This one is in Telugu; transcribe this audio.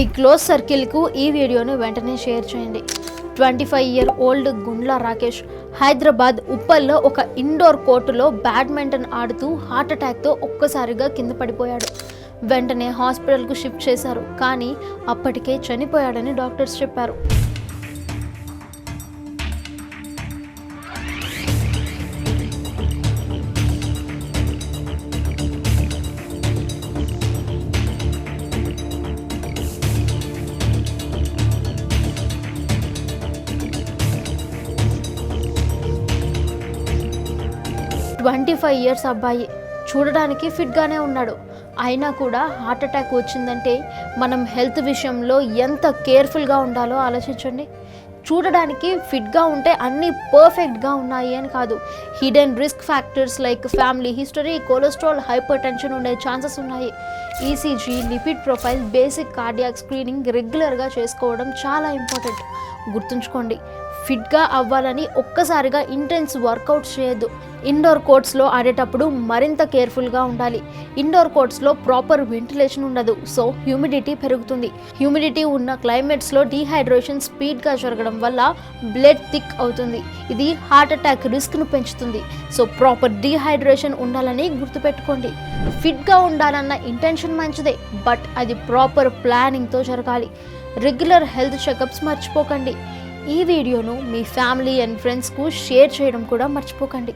మీ క్లోజ్ సర్కిల్కు ఈ వీడియోను వెంటనే షేర్ చేయండి. Twenty five year old Gundla Rakesh Hyderabad ఉప్పల్లో ఒక ఇండోర్ కోర్టులో బ్యాడ్మింటన్ ఆడుతూ హార్ట్ అటాక్తో ఒక్కసారిగా కింద పడిపోయాడు. వెంటనే హాస్పిటల్కు షిఫ్ట్ చేశారు. కానీ అప్పటికే చనిపోయాడని డాక్టర్స్ చెప్పారు. ట్వంటీ ఫైవ్ ఇయర్స్ అబ్బాయి. చూడడానికి ఫిట్గానే ఉన్నాడు. అయినా కూడా హార్ట్ అటాక్ వచ్చిందంటే మనం హెల్త్ విషయంలో ఎంత కేర్ఫుల్గా ఉండాలో ఆలోచించండి. చూడడానికి ఫిట్గా ఉంటే అన్నీ పర్ఫెక్ట్గా ఉన్నాయి అని కాదు. Hidden risk factors like family history cholesterol hypertension ఉండే ఛాన్సెస్ ఉన్నాయి. ECG lipid profile basic cardiac screening రెగ్యులర్గా చేసుకోవడం చాలా ఇంపార్టెంట్. గుర్తుంచుకోండి ఫిట్గా అవ్వాలని ఒక్కసారిగా ఇంటెన్స్ వర్కౌట్ చేయొద్దు. ఇండోర్ కోర్ట్స్లో ఆడేటప్పుడు మరింత కేర్ఫుల్గా ఉండాలి. ఇండోర్ కోర్ట్స్లో ప్రాపర్ వెంటిలేషన్ ఉండదు. సో హ్యూమిడిటీ పెరుగుతుంది. హ్యూమిడిటీ ఉన్న క్లైమేట్స్లో డీహైడ్రేషన్ స్పీడ్గా జరగడం వల్ల బ్లడ్ థిక్ అవుతుంది. ఇది హార్ట్ అటాక్ రిస్క్ను పెంచుతుంది. సో ప్రాపర్ డీహైడ్రేషన్ ఉండాలని గుర్తుపెట్టుకోండి. ఫిట్గా ఉండాలన్న ఇంటెన్షన్ మంచిదే. బట్ అది ప్రాపర్ ప్లానింగ్తో జరగాలి. రెగ్యులర్ హెల్త్ చెకప్స్ మర్చిపోకండి. ఈ వీడియోను మీ ఫ్యామిలీ అండ్ ఫ్రెండ్స్కు షేర్ చేయడం కూడా మర్చిపోకండి.